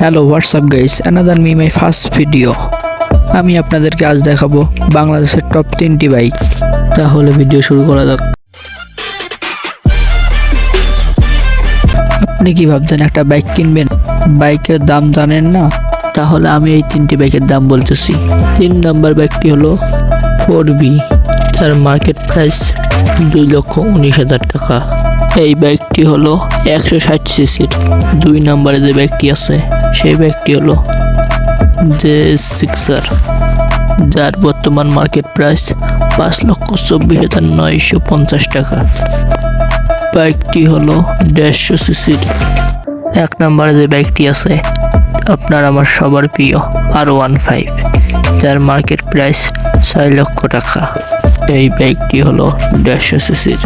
Hello what's up guys another me my first video আমি আপনাদেরকে আজ দেখাবো বাংলাদেশের টপ তিনটি বাইক তাহলে ভিডিও শুরু করা যাক। আপনি কি ভাবছেন, একটা বাইক কিনবেন? বাইকের দাম জানেন না? তাহলে আমি এই তিনটি বাইকের দাম বলতেছি। তিন নম্বর বাইকটি হলো ফোর বি তার মার্কেট প্রাইস দুই লক্ষ উনিশ হাজার টাকা। এই বাইকটি হলো একশো ষাট সিসির দুই নম্বরে যে বাইকটি আছে, সেই বাইকটি হলো জে সিক্সার, যার বর্তমান মার্কেট প্রাইস পাঁচ লক্ষ চব্বিশ হাজার নয়শো পঞ্চাশ টাকা। বাইকটি হলো দেড়শো সিসির এক নম্বরে যে বাইকটি আছে, আপনার আমার সবার প্রিয় আর ওয়ান ফাইভ, যার মার্কেট প্রাইস ছয় লক্ষ টাকা। এই বাইকটি হলো দেড়শো সিসির